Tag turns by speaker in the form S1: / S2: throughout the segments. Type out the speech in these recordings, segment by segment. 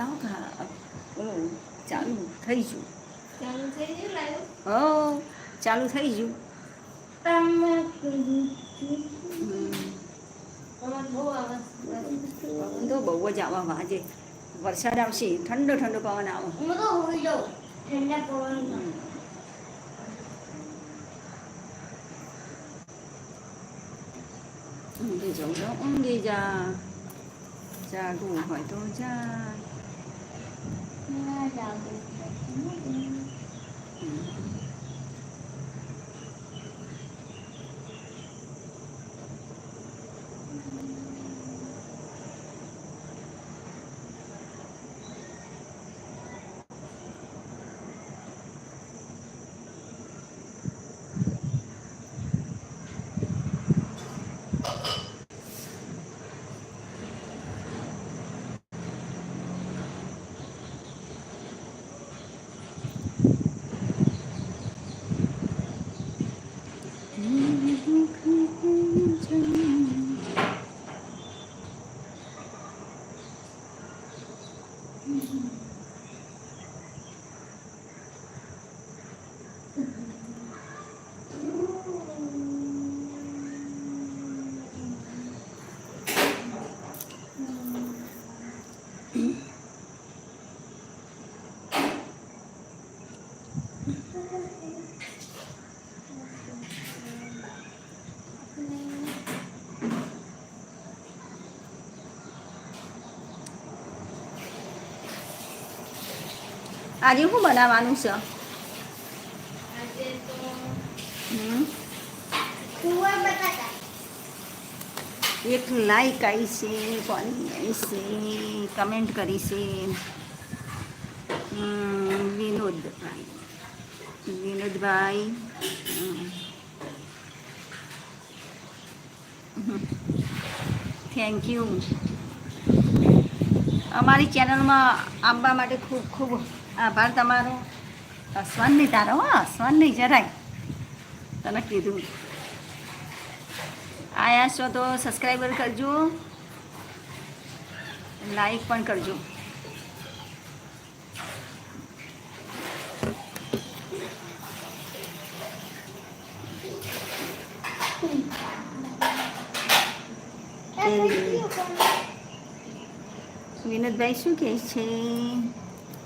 S1: લાવો ખા ઓલું ચાલુ થઈ ગયું
S2: ચાલુ થઈ ગયું લાઈવ
S1: હો ચાલુ થઈ ગયું
S2: તમે
S1: હમ.
S2: અમાર બહુ આવાજ
S1: પવન તો બહુ જ આવા વાજે વરસાદ આવશે ઠંડો ઠંડો પવન આવે
S2: હું તો હોઈ જાઉં ઠંડા પવનમાં
S1: ઊંઘી જાઉં તો ઊંઘી જા જાગવું હોય તો જા
S2: ના দুঃখ
S1: આજે શું બનાવવાનું છે? એક લાઈક આવી છે કોની આવી છે કમેન્ટ કરી છે. વિનોદભાઈ. વિનોદભાઈ. થેન્ક યુ અમારી ચેનલમાં આવવા માટે ખૂબ ખૂબ આભાર તમારો. સ્વન નહીં તારો હા સ્વન નહીં જરાય. તને કીધું. આયા છો તો સબસ્ક્રાઈબર કરજો. લાઈક પણ કરજો. વિનોદભાઈ શું કહે છે?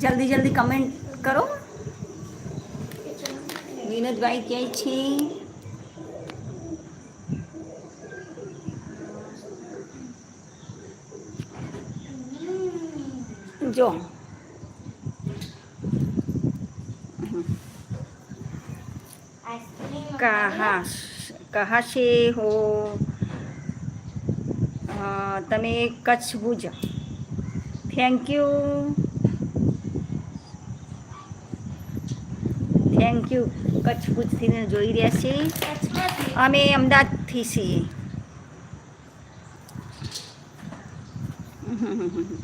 S1: जल्दी जल्दी कमेंट करो। विनोद भाई क्या कह जो। कहा कहा से हो? तमें Kutch Bhuj thank you thank you Kutch ભુજથી જોઈ રહ્યા છીએ. અમે અમદાવાદથી છીએ.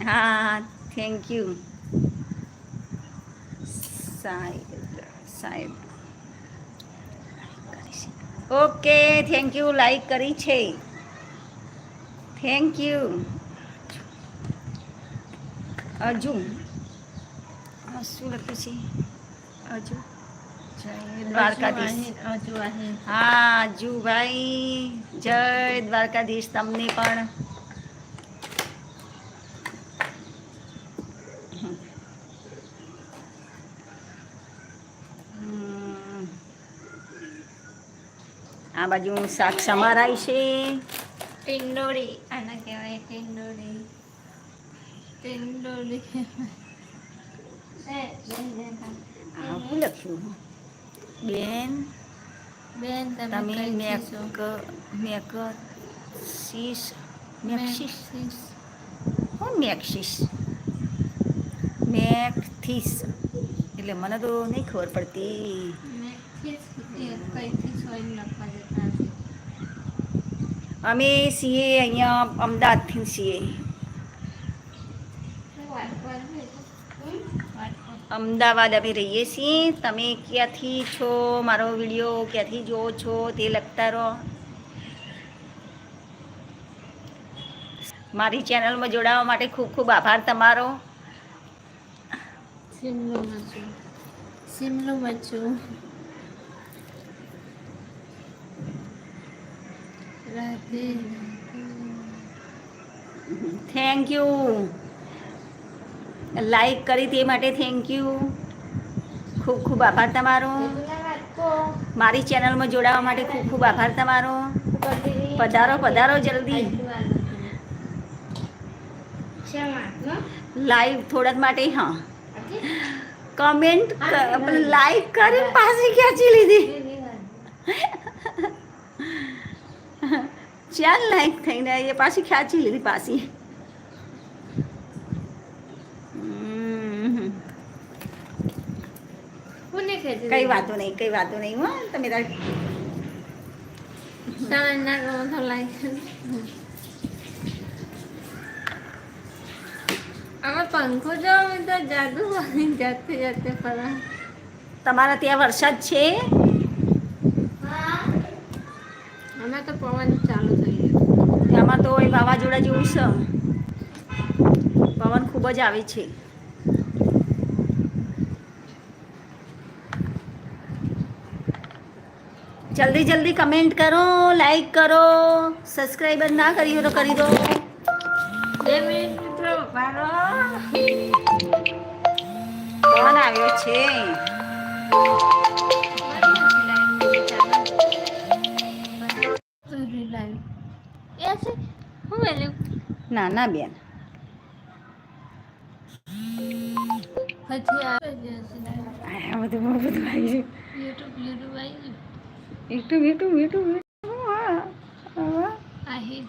S1: હા થેન્ક યુ સાહેબ સાહેબ. ઓકે થેન્ક યુ લાઈક કરી છે. થેન્ક યુ હજુ શું લખ્યું છે? જય દ્વારકાધીશ. હા જુભાઈ જય દ્વારકાધીશ તમને પણ. આ બાજુ શાક સમારાય છે.
S2: ટિંડોળી આને કહેવાય ટિંડોળી. ટિંડોળી. એ,
S1: લખ્યું બેન?
S2: બેન તમે
S1: મેક
S2: છો?
S1: મેક સીસ મેક્સિસ. હું મેક્સિસ મેથીસ એટલે મને તો નહીં ખબર પડતી. અમે સીએ અહીંયા અમદાવાદથી છીએ અમદાવાદ અમે રહીએ છીએ. તમે ક્યાંથી છો? મારો વીડિયો ક્યાંથી જુઓ છો તે લખતા રહો. મારી ચેનલમાં જોડાવા માટે ખૂબ ખૂબ આભાર તમારો.
S2: શિમલો મરચું શિમલો મરચું રાધે
S1: થેન્ક યુ લાઈક કરી તે માટે થેન્ક યુ ખૂબ ખૂબ આભાર તમારો. મારી ચેનલમાં જોડાવા માટે ખૂબ ખૂબ આભાર તમારો. પધારો પધારો જલ્દી. લાઈવ થોડાક માટે, હા. કમેન્ટ લાઈક કરી પાછી ખેંચી લીધી. ચાલ લાઈક થઈને એ પાછી ખેંચી લીધી પાછી. કઈ વાતો નહીં કઈ વાતો નહીં હો. તમે તાર
S2: આમાં પંખો જો તો જાદુ જાતે જાતે ફરા
S1: તમારા ત્યાં વરસાદ છે?
S2: અમે તો પવન ચાલુ થઈ ગયો.
S1: આમાં તો એ વાવાઝોડા જેવું છે. પવન ખૂબ જ આવે છે. જલ્દી જલ્દી કમેન્ટ કરો લાઈક કરો સબસ્ક્રાઈબર ના કરી હોય તો કરી દો
S2: બે મિનિટ મિત્રો પાડો
S1: પવન આવ્યો છે. ના ના બેન આ બધું બહુ બધું આવી ગયું.
S2: યુટ્યુબ યુટ્યુબ આવી
S1: યુટ્યુબ इटू इटू इटू
S2: इटू
S3: आहे